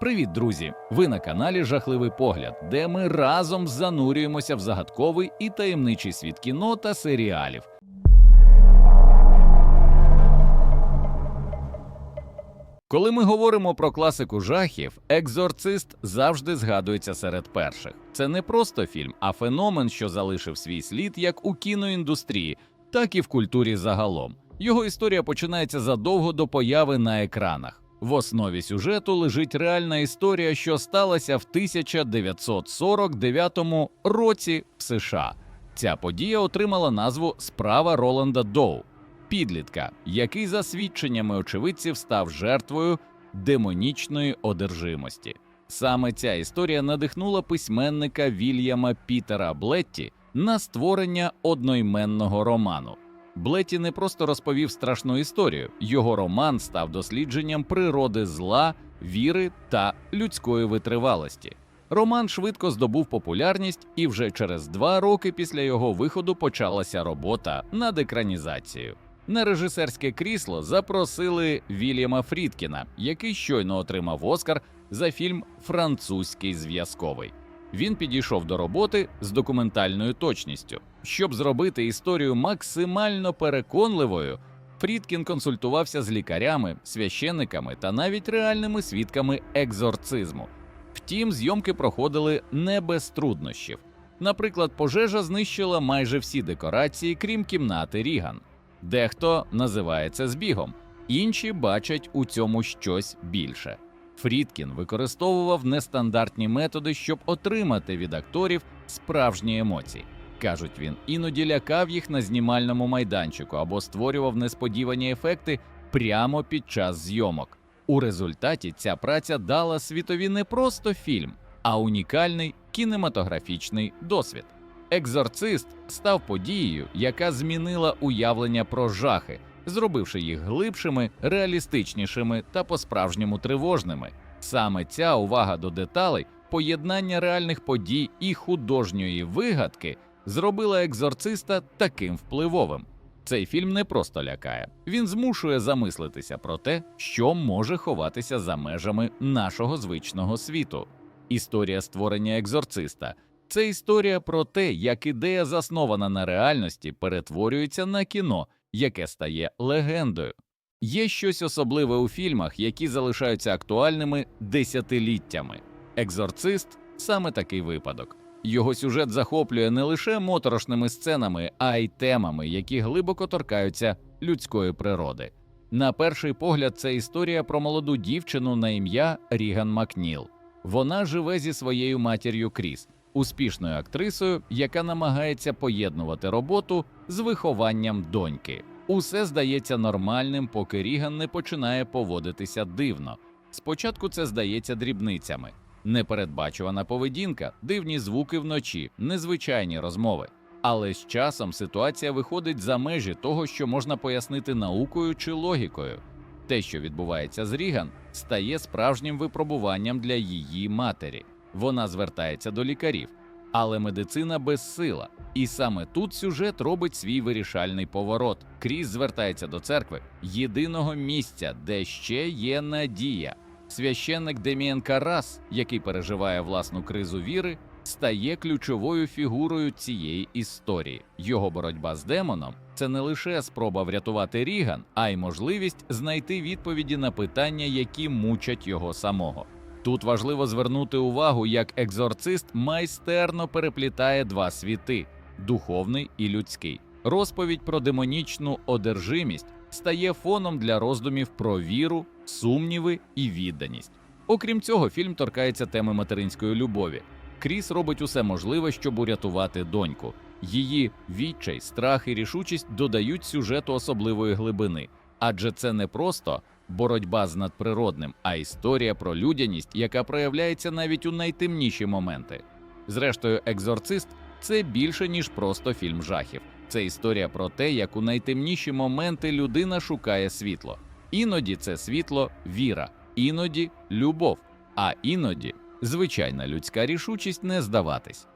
Привіт, друзі! Ви на каналі Жахливий погляд, де ми разом занурюємося в загадковий і таємничий світ кіно та серіалів. Коли ми говоримо про класику жахів, екзорцист завжди згадується серед перших. Це не просто фільм, а феномен, що залишив свій слід як у кіноіндустрії, так і в культурі загалом. Його історія починається задовго до появи на екранах. В основі сюжету лежить реальна історія, що сталася в 1949 році в США. Ця подія отримала назву Справа Роланда Доу, підлітка, який за свідченнями очевидців став жертвою демонічної одержимості. Саме ця історія надихнула письменника Вільяма Пітера Блетті на створення одноіменного роману. Блетті не просто розповів страшну історію, його роман став дослідженням природи зла, віри та людської витривалості. Роман швидко здобув популярність, і вже через два роки після його виходу почалася робота над екранізацією. На режисерське крісло запросили Вільяма Фрідкіна, який щойно отримав Оскар за фільм Французький зв'язковий. Він підійшов до роботи з документальною точністю. Щоб зробити історію максимально переконливою, Фрідкін консультувався з лікарями, священниками та навіть реальними свідками екзорцизму. Втім, зйомки проходили не без труднощів. Наприклад, пожежа знищила майже всі декорації, крім кімнати Ріган. Дехто називає це збігом, інші бачать у цьому щось більше. Фрідкін використовував нестандартні методи, щоб отримати від акторів справжні емоції. Кажуть він, іноді лякав їх на знімальному майданчику або створював несподівані ефекти прямо під час зйомок. У результаті ця праця дала світові не просто фільм, а унікальний кінематографічний досвід. Екзорцист став подією, яка змінила уявлення про жахи, зробивши їх глибшими, реалістичнішими та по-справжньому тривожними. Саме ця увага до деталей, поєднання реальних подій і художньої вигадки зробила екзорциста таким впливовим. Цей фільм не просто лякає, він змушує замислитися про те, що може ховатися за межами нашого звичного світу. Історія створення екзорциста це історія про те, як ідея, заснована на реальності, перетворюється на кіно, яке стає легендою. Є щось особливе у фільмах, які залишаються актуальними десятиліттями. Екзорцист саме такий випадок. Його сюжет захоплює не лише моторошними сценами, а й темами, які глибоко торкаються людської природи. На перший погляд, це історія про молоду дівчину на ім'я Ріган Макніл. Вона живе зі своєю матір'ю Кріс, успішною актрисою, яка намагається поєднувати роботу з вихованням доньки. Усе здається нормальним, поки Ріган не починає поводитися дивно. Спочатку це здається дрібницями. Непередбачувана поведінка, дивні звуки вночі, незвичайні розмови. Але з часом ситуація виходить за межі того, що можна пояснити наукою чи логікою. Те, що відбувається з Ріган, стає справжнім випробуванням для її матері. Вона звертається до лікарів, але медицина безсила. І саме тут сюжет робить свій вирішальний поворот. Кріс звертається до церкви, єдиного місця, де ще є надія. Священник Деміен Карас, який переживає власну кризу віри, стає ключовою фігурою цієї історії. Його боротьба з демоном це не лише спроба врятувати Ріган, а й можливість знайти відповіді на питання, які мучать його самого. Тут важливо звернути увагу, як екзорцист майстерно переплітає два світи духовний і людський. Розповідь про демонічну одержимість стає фоном для роздумів про віру, сумніви і відданість. Окрім цього, фільм торкається теми материнської любові. Кріс робить усе можливе, щоб урятувати доньку. Її відчай, страх і рішучість додають сюжету особливої глибини, адже це не просто боротьба з надприродним, а історія про людяність, яка проявляється навіть у найтемніші моменти. Зрештою, екзорцист це більше ніж просто фільм жахів. Це історія про те, як у найтемніші моменти людина шукає світло. Іноді це світло віра, іноді любов, а іноді звичайна людська рішучість не здаватись.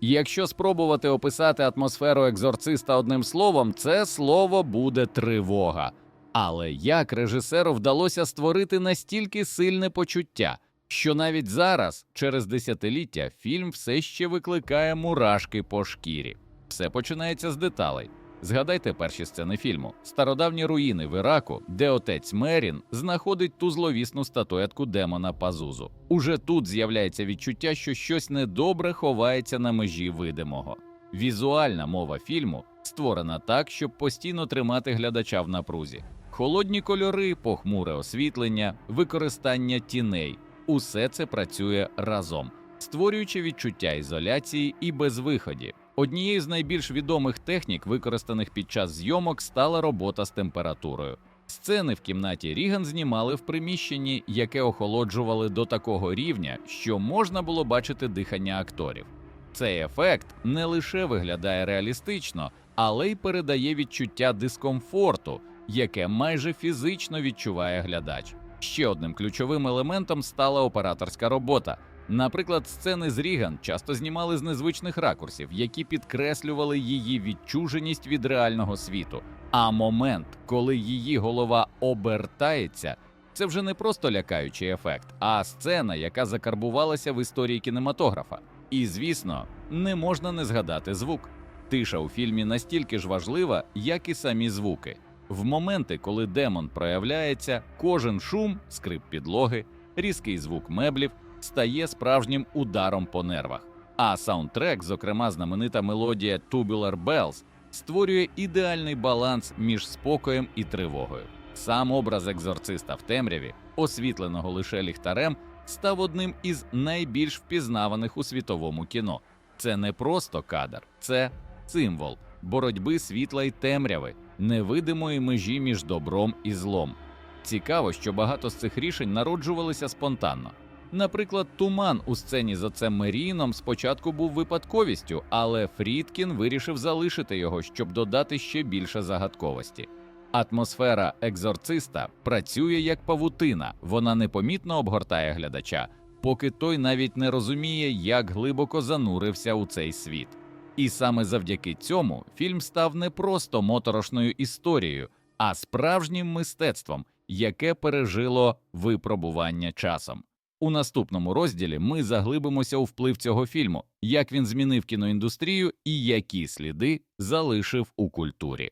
Якщо спробувати описати атмосферу екзорциста одним словом, це слово буде тривога. Але як режисеру вдалося створити настільки сильне почуття, що навіть зараз, через десятиліття, фільм все ще викликає мурашки по шкірі. Все починається з деталей. Згадайте перші сцени фільму: стародавні руїни в Іраку, де отець Мерін знаходить ту зловісну статуетку демона Пазузу. Уже тут з'являється відчуття, що щось недобре ховається на межі видимого. Візуальна мова фільму створена так, щоб постійно тримати глядача в напрузі. Холодні кольори, похмуре освітлення, використання тіней усе це працює разом, створюючи відчуття ізоляції і безвиході. Однією з найбільш відомих технік, використаних під час зйомок, стала робота з температурою. Сцени в кімнаті Ріган знімали в приміщенні, яке охолоджували до такого рівня, що можна було бачити дихання акторів. Цей ефект не лише виглядає реалістично, але й передає відчуття дискомфорту, яке майже фізично відчуває глядач. Ще одним ключовим елементом стала операторська робота. Наприклад, сцени з Ріган часто знімали з незвичних ракурсів, які підкреслювали її відчуженість від реального світу. А момент, коли її голова обертається, це вже не просто лякаючий ефект, а сцена, яка закарбувалася в історії кінематографа. І звісно, не можна не згадати звук. Тиша у фільмі настільки ж важлива, як і самі звуки. В моменти, коли демон проявляється, кожен шум, скрип підлоги, різкий звук меблів стає справжнім ударом по нервах. А саундтрек, зокрема знаменита мелодія Tubular Bells, створює ідеальний баланс між спокоєм і тривогою. Сам образ екзорциста в темряві, освітленого лише ліхтарем, став одним із найбільш впізнаваних у світовому кіно. Це не просто кадр, це символ боротьби світла й темряви, невидимої межі між добром і злом. Цікаво, що багато з цих рішень народжувалися спонтанно. Наприклад, туман у сцені з отцем Меріном спочатку був випадковістю, але Фрідкін вирішив залишити його, щоб додати ще більше загадковості. Атмосфера екзорциста працює як павутина, вона непомітно обгортає глядача, поки той навіть не розуміє, як глибоко занурився у цей світ. І саме завдяки цьому фільм став не просто моторошною історією, а справжнім мистецтвом, яке пережило випробування часом. У наступному розділі ми заглибимося у вплив цього фільму, як він змінив кіноіндустрію і які сліди залишив у культурі.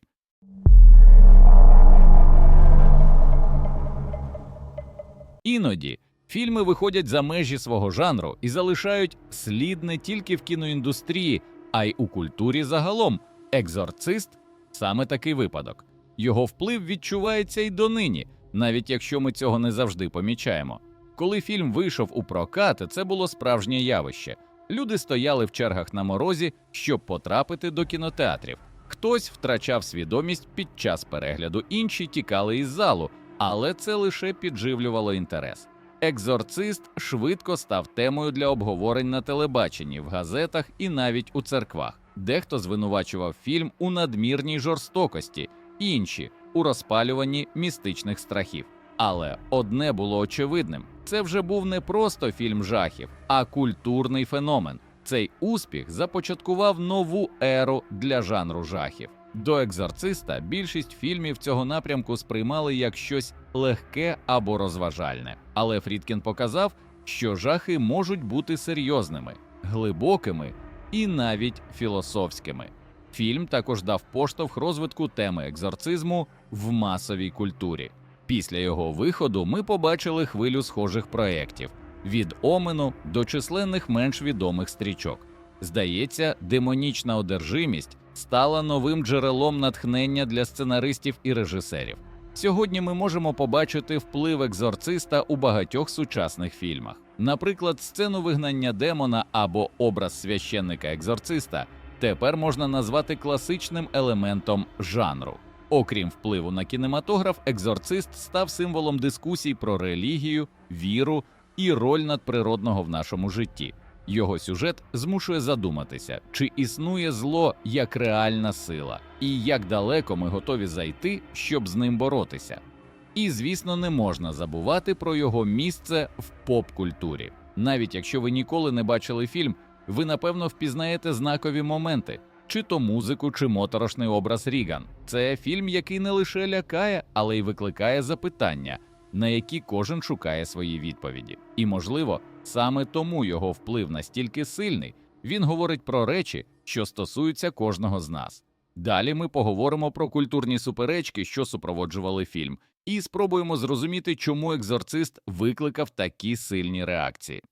Іноді фільми виходять за межі свого жанру і залишають слід не тільки в кіноіндустрії, а й у культурі загалом. Екзорцист саме такий випадок. Його вплив відчувається й донині, навіть якщо ми цього не завжди помічаємо. Коли фільм вийшов у прокат, це було справжнє явище. Люди стояли в чергах на морозі, щоб потрапити до кінотеатрів. Хтось втрачав свідомість під час перегляду, інші тікали із залу, але це лише підживлювало інтерес. Екзорцист швидко став темою для обговорень на телебаченні, в газетах і навіть у церквах. Дехто звинувачував фільм у надмірній жорстокості, інші у розпалюванні містичних страхів. Але одне було очевидним: це вже був не просто фільм жахів, а культурний феномен. Цей успіх започаткував нову еру для жанру жахів. До екзорциста більшість фільмів цього напрямку сприймали як щось легке або розважальне. Але Фрідкін показав, що жахи можуть бути серйозними, глибокими і навіть філософськими. Фільм також дав поштовх розвитку теми екзорцизму в масовій культурі. Після його виходу ми побачили хвилю схожих проєктів від Омену до численних менш відомих стрічок. Здається, демонічна одержимість стала новим джерелом натхнення для сценаристів і режисерів. Сьогодні ми можемо побачити вплив екзорциста у багатьох сучасних фільмах. Наприклад, сцену вигнання демона або образ священника екзорциста тепер можна назвати класичним елементом жанру. Окрім впливу на кінематограф, екзорцист став символом дискусій про релігію, віру і роль надприродного в нашому житті. Його сюжет змушує задуматися, чи існує зло як реальна сила, і як далеко ми готові зайти, щоб з ним боротися. І, звісно, не можна забувати про його місце в поп-культурі. Навіть якщо ви ніколи не бачили фільм, ви напевно впізнаєте знакові моменти: чи то музику, чи моторошний образ Ріган. Це фільм, який не лише лякає, але й викликає запитання, на які кожен шукає свої відповіді. І, можливо, саме тому його вплив настільки сильний, він говорить про речі, що стосуються кожного з нас. Далі ми поговоримо про культурні суперечки, що супроводжували фільм, і спробуємо зрозуміти, чому екзорцист викликав такі сильні реакції.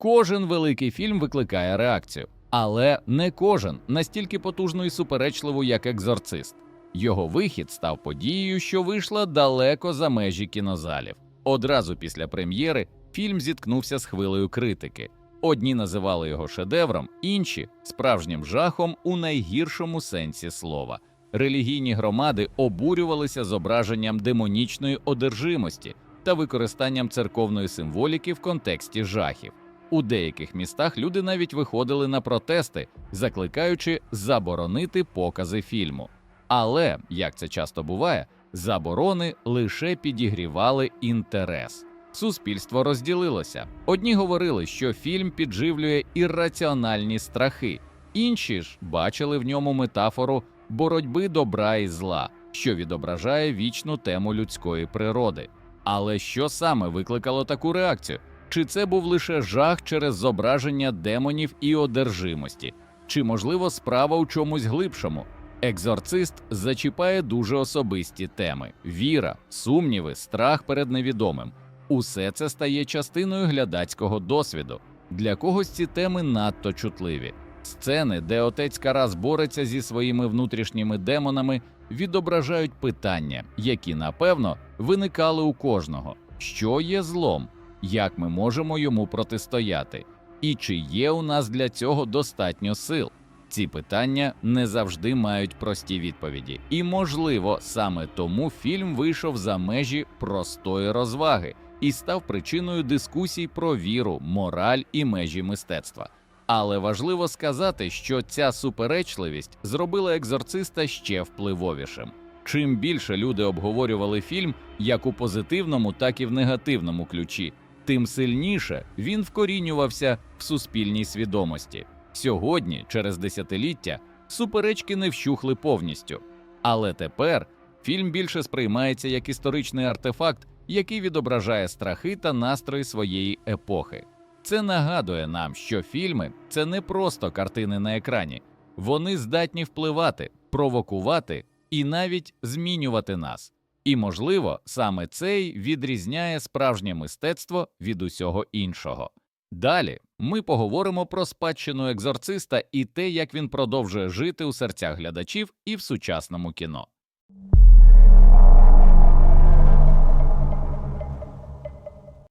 Кожен великий фільм викликає реакцію, але не кожен настільки потужну і суперечливу, як екзорцист. Його вихід став подією, що вийшла далеко за межі кінозалів. Одразу після прем'єри фільм зіткнувся з хвилею критики. Одні називали його шедевром, інші справжнім жахом у найгіршому сенсі слова. Релігійні громади обурювалися зображенням демонічної одержимості та використанням церковної символіки в контексті жахів. У деяких містах люди навіть виходили на протести, закликаючи заборонити покази фільму. Але, як це часто буває, заборони лише підігрівали інтерес. Суспільство розділилося. Одні говорили, що фільм підживлює ірраціональні страхи, інші ж бачили в ньому метафору боротьби добра і зла, що відображає вічну тему людської природи. Але що саме викликало таку реакцію? Чи це був лише жах через зображення демонів і одержимості, чи можливо справа у чомусь глибшому? Екзорцист зачіпає дуже особисті теми: віра, сумніви, страх перед невідомим. Усе це стає частиною глядацького досвіду. Для когось ці теми надто чутливі. Сцени, де отець Карас бореться зі своїми внутрішніми демонами, відображають питання, які напевно виникали у кожного: що є злом, як ми можемо йому протистояти, і чи є у нас для цього достатньо сил. Ці питання не завжди мають прості відповіді, і, можливо, саме тому фільм вийшов за межі простої розваги і став причиною дискусій про віру, мораль і межі мистецтва. Але важливо сказати, що ця суперечливість зробила екзорциста ще впливовішим. Чим більше люди обговорювали фільм як у позитивному, так і в негативному ключі, тим сильніше він вкорінювався в суспільній свідомості. Сьогодні, через десятиліття, суперечки не вщухли повністю. Але тепер фільм більше сприймається як історичний артефакт, який відображає страхи та настрої своєї епохи. Це нагадує нам, що фільми це не просто картини на екрані, вони здатні впливати, провокувати і навіть змінювати нас. І, можливо, саме цей відрізняє справжнє мистецтво від усього іншого. Далі ми поговоримо про спадщину екзорциста і те, як він продовжує жити у серцях глядачів і в сучасному кіно.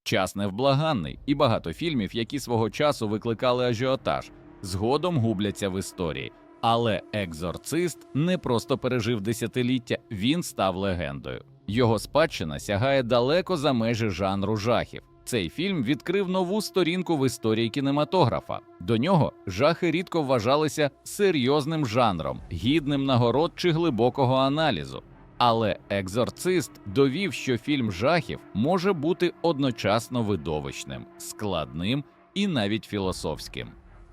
Час невблаганний, і багато фільмів, які свого часу викликали ажіотаж, згодом губляться в історії. Але екзорцист не просто пережив десятиліття, він став легендою. Його спадщина сягає далеко за межі жанру жахів. Цей фільм відкрив нову сторінку в історії кінематографа. До нього жахи рідко вважалися серйозним жанром, гідним нагород чи глибокого аналізу. Але екзорцист довів, що фільм жахів може бути одночасно видовищним, складним і навіть філософським.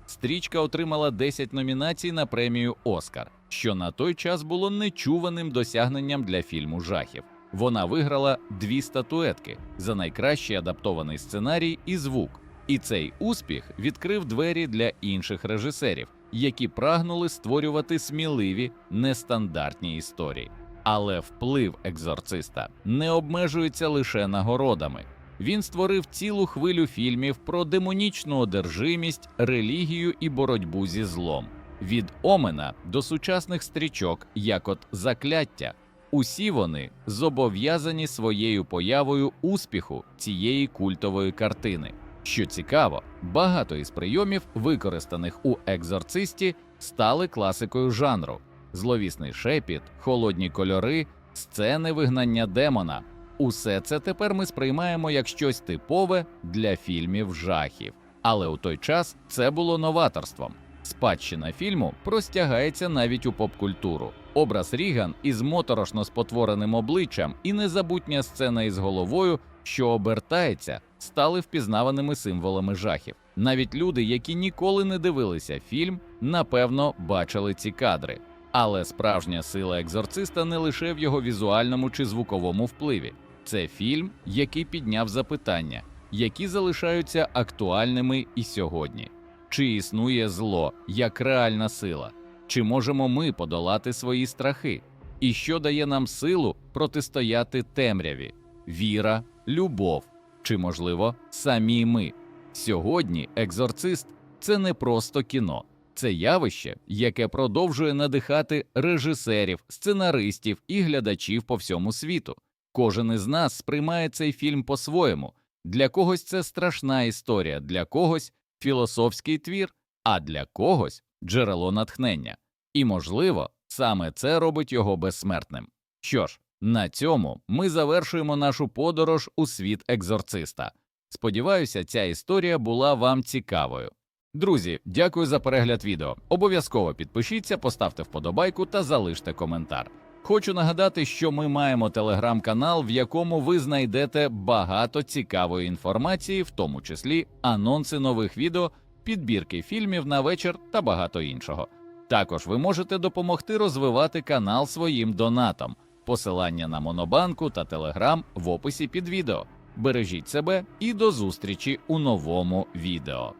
Стрічка отримала 10 номінацій на премію Оскар, що на той час було нечуваним досягненням для фільму жахів. Вона виграла дві статуетки за найкращий адаптований сценарій і звук. І цей успіх відкрив двері для інших режисерів, які прагнули створювати сміливі нестандартні історії. Але вплив екзорциста не обмежується лише нагородами. Він створив цілу хвилю фільмів про демонічну одержимість, релігію і боротьбу зі злом. Від Омена до сучасних стрічок, як от закляття. Усі вони зобов'язані своєю появою успіху цієї культової картини. Що цікаво, багато із прийомів, використаних у екзорцисті, стали класикою жанру: зловісний шепіт, холодні кольори, сцени вигнання демона. Усе це тепер ми сприймаємо як щось типове для фільмів жахів. Але у той час це було новаторством. Спадщина фільму простягається навіть у поп-культуру. Образ Ріган із моторошно спотвореним обличчям і незабутня сцена із головою, що обертається, стали впізнаваними символами жахів. Навіть люди, які ніколи не дивилися фільм, напевно бачили ці кадри. Але справжня сила екзорциста не лише в його візуальному чи звуковому впливі. Це фільм, який підняв запитання, які залишаються актуальними і сьогодні. Чи існує зло як реальна сила? Чи можемо ми подолати свої страхи? І що дає нам силу протистояти темряві? Віра, любов чи, можливо, самі ми? Сьогодні екзорцист це не просто кіно, це явище, яке продовжує надихати режисерів, сценаристів і глядачів по всьому світу. Кожен із нас сприймає цей фільм по-своєму. Для когось це страшна історія, для когось філософський твір, а для когось джерело натхнення. І, можливо, саме це робить його безсмертним. Що ж, на цьому ми завершуємо нашу подорож у світ екзорциста. Сподіваюся, ця історія була вам цікавою. Друзі, дякую за перегляд відео. Обов'язково підпишіться, поставте вподобайку та залиште коментар. Хочу нагадати, що ми маємо телеграм-канал, в якому ви знайдете багато цікавої інформації, в тому числі анонси нових відео, підбірки фільмів на вечір та багато іншого. Також ви можете допомогти розвивати канал своїм донатом. Посилання на Монобанку та Телеграм в описі під відео. Бережіть себе і до зустрічі у новому відео.